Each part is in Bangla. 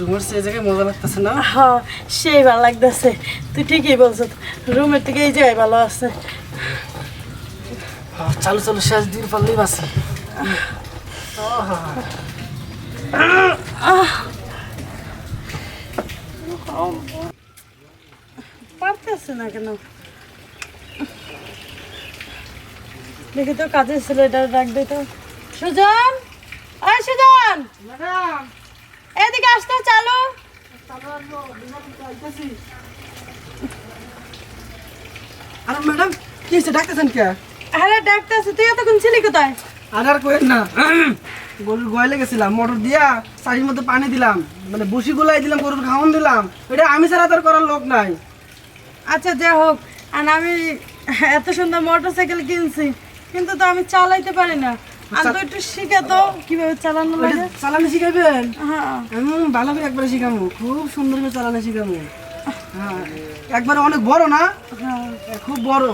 রুমের সেই জায়গায় মজা লাগতেছে না? হ্যাঁ সেই ভালো লাগতেছে। তুই ঠিকই বলছ রুমের থেকে এই জায়গায় ভালো আছে। চালু চালু শেষ দিন পারলেই বাসি পারতেছে না কেন? দেখি তো কাজের ছেলেটা রাখবে তো। সুজন? ওই সুজন! এদিকে আসতে চালু। আরে ম্যাডাম কি হয়েছে? ডাকতেছেন কে? আরে ডাকতেছে তুই এতক্ষণ ছিলি কোথায়? আর আর না। গরুর গোয়ালে গেছিলাম মোটর দিয়া চারির মধ্যে পানি দিলাম মানে বসি গোলাই দিলাম গরুর খাওয়ান দিলাম। এটা আমি ছাড়া তার করার লোক নাই। আচ্ছা যা হোক আর আমি এত সুন্দর মোটর সাইকেল কিনছি কিন্তু তো আমি চালাইতে পারি না। আমি তো একটু শিখে তো কীভাবে চালানো লাগে? চালানো শিখাবেন? হ্যাঁ। ভালো করে একবারে শিখাবো। খুব সুন্দর করে চালানো শিখাবো। হ্যাঁ। একবারে অনেক বড় না? হ্যাঁ। খুব বড়।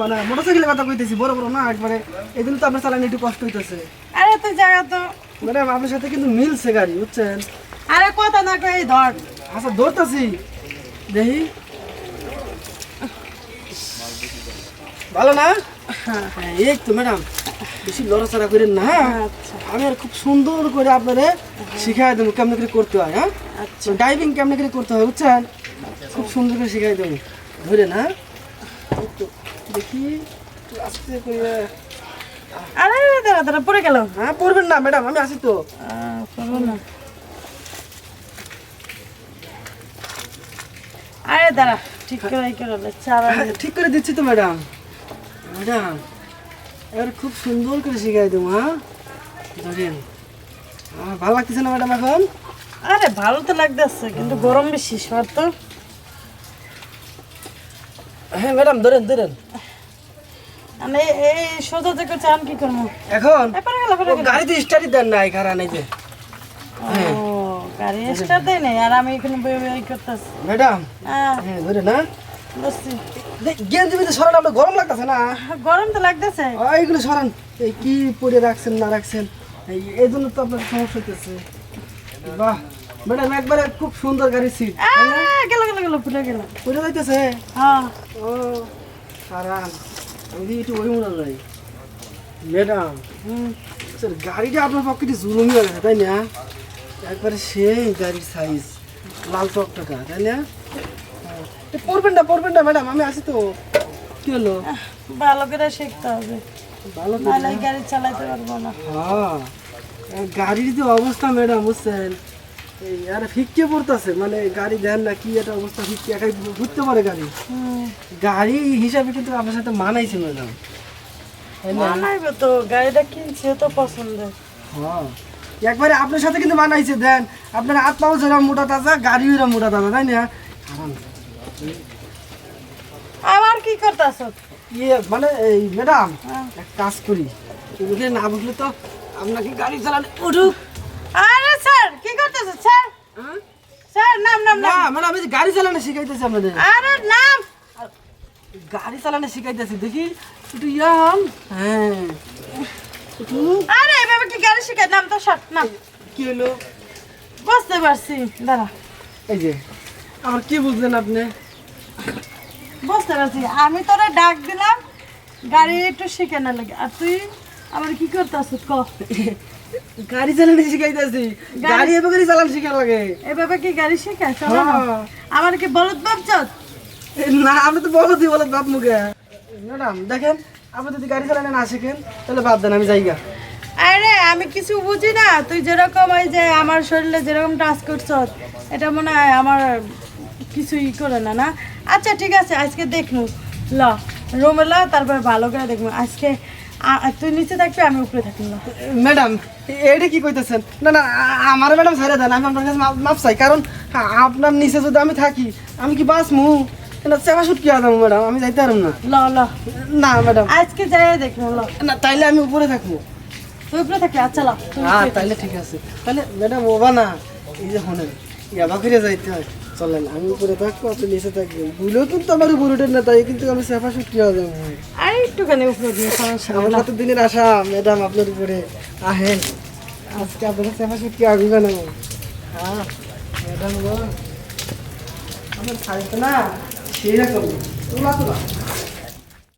মানে মোটরসাইকেলের কথা কইতেছি বড় বড় না? একবারে এই জন্য তো আপনার চালানো একটু কষ্ট হইতেছে। আরে তুই জায়গা তো। ম্যাডাম আপনার সাথে কিন্তু মিলছে গাড়ি বুঝছেন? আরে কথা না কই ধর। আচ্ছা ধরতেছি। দেখি। ভালো না? হ্যাঁ। এই তো ম্যাডাম। বেশি লড়াচড়া করেন না হ্যাঁ? আচ্ছা। আমি আর খুব সুন্দর করে আপনারে শিখাই দেবো কেমন করে করতে হয় হ্যাঁ? আচ্ছা। ডাইভিং কেমন করে করতে হয় বুঝছেন? খুব সুন্দর করে শিখাই দেবো। ধরে না। দেখি আস্তে করে। আরে দাঁড়া দাঁড়া পড়ে গেল। হ্যাঁ পড়বেন না ম্যাডাম আমি আছি তো। পড়ব না। আরে দাঁড়া ঠিক করে এই করে হ্যাঁ, ঠিক করে দিচ্ছি তো ম্যাডাম। ম্যাডাম এবার খুব সুন্দর করে শিখাই দেবো হ্যাঁ? ধরেন। ভালো লাগতেছে না ম্যাডাম এখন? আরে ভালো তো লাগতেছে কিন্তু গরম বেশি সর তো। হ্যাঁ ম্যাডাম ধরেন ধরেন। আমি এই সোজা থেকে চান কি করব? এখন? গাড়িতে স্টার্টই দেন কারণ এই যে। ও গাড়ি স্টার্ট দেয় নাই আর আমি এখানে বই বই করতেছি। ম্যাডাম হ্যাঁ। হ্যাঁ ধরে না বুঝছি গেঞ্জি বিতে সরান আপনার গরম লাগতেছে না? গরম তো লাগতেছে। এইগুলো সরান। এই কি পরে রাখছেন না রাখছেন? এই জন্য তো আপনার সমস্যা হইতেছে। বাহ ম্যাডাম একবারে খুব সুন্দর গাড়ি সিট গেল গেল গেল ফুলে গেল। পরে যাইতেছে? হ্যাঁ। ও কারণ আমি একটু ওই মনে যাই ম্যাডাম হুম। স্যার গাড়িটা আপনার পক্ষে জুলুমি হয়ে তাই না? একবারে সেই গাড়ির সাইজ লাল টকটকা তাই না? পড়বেন না পড়বেন না ম্যাডাম আমি আছি তো। কি হলো? ভালো করে শিখতে হবে। ভালো এই গাড়ি চালাতে পারব না। হ্যাঁ। গাড়ির যে অবস্থা ম্যাডাম বুঝছেন? আর ফিক্কে পড়তেছে মানে গাড়ি দেন না কি একটা অবস্থা ফিক্কে একাই ঘুরতে পারে গাড়ি। গাড়ি হিসাবে কিন্তু আপনার সাথে মানাইছে ম্যাডাম। মানাইবে তো গাড়িটা কিনছে তো পছন্দের হ্যাঁ। একবারে আপনার সাথে কিন্তু মানাইছে দেন। আপনার হাত পাও যেরকম মোটা তাজা গাড়িও এরকম মোটা তাজা তাই না? আবার কি করতেছ? ইয়ে মানে এই ম্যাডাম হ্যাঁ। এক কাজ করি। উঠে না বুঝলে তো আপনাকে গাড়ি চালালে উঠুক। আরে স্যার কি করতেছ স্যার? হ্যাঁ? স্যার নাম নাম না ম্যাডাম যে গাড়ি চালানো শিখাইতেছি আপনাদের। আরে নাম। গাড়ি চালানো শিখাইতেছি দেখি। একটু ইয়াম হ্যাঁ। আরে এভাবে কি গাড়ি শিখাই নাম তো শর্ট নাম। কি হলো? বুঝতে পারছি দাঁড়া। এই যে আমার কি বুঝলেন আপনি? বুঝতে পারছি। আমি তোরা ডাক দিলাম গাড়ি একটু শিখে না লাগে। আর তুই আবার কি করতেছ ক? গাড়ি চালানো শিখাইতেছি। গাড়ি এভাবে চালানো শিখা লাগে। এভাবে কি গাড়ি শিখায়। হ্যাঁ। আমার কি বলদ ভাবছ না আপনি তো বলো বলো বাপ মুখে। ম্যাডাম দেখেন আপনি যদি গাড়ি চালানো না শিখেন তাহলে বাদ দেন আমি যাইগা। আরে আমি কিছু বুঝি না। তুই যেরকম ওই যে আমার শরীরে যেরকম টাচ করছ এটা মনে হয় আমার কিছুই করে না না? আচ্ছা ঠিক আছে আজকে দেখব ল রুমে ল তারপরে ভালো করে দেখব। আজকে তুই নিচে থাকবি আমি উপরে থাকব। ম্যাডাম এটা কি কইতেছেন? না না আমার ম্যাডাম ছাড়ে দেন আমি আপনার কাছে মাপ- চাই। কারণ আপনার নিচে যদি আমি থাকি আমি কি বাস মু না চেপা শুট কি আদাম ম্যাডাম আমি যাইতে পারব না। ল ল। না ম্যাডাম। আজকে যাই দেখব ল। না তাইলে আমি উপরে থাকব। তুই উপরে থাকবি আচ্ছা ল। হ্যাঁ তাইলে ঠিক আছে। তাহলে ম্যাডাম ওবা না এই যে হনেন ইয়াবা করে যাইতে হয়। চলেন আমি উপরে থাকব আপনি নিচে থাকবেন। ভুলেও কিন্তু আমার উপরে উঠেন না তাই কিন্তু আমি সেফা কি আদাম আর একটুখানি উপরে দিয়ে সমস্যা আমার কত দিনের আশা ম্যাডাম আপনার উপরে? আহেন আজকে আপনার সেফা কি আগুন না হ্যাঁ ম্যাডাম গো আমার সাইজ না সেই রকম। তোলা তোলা।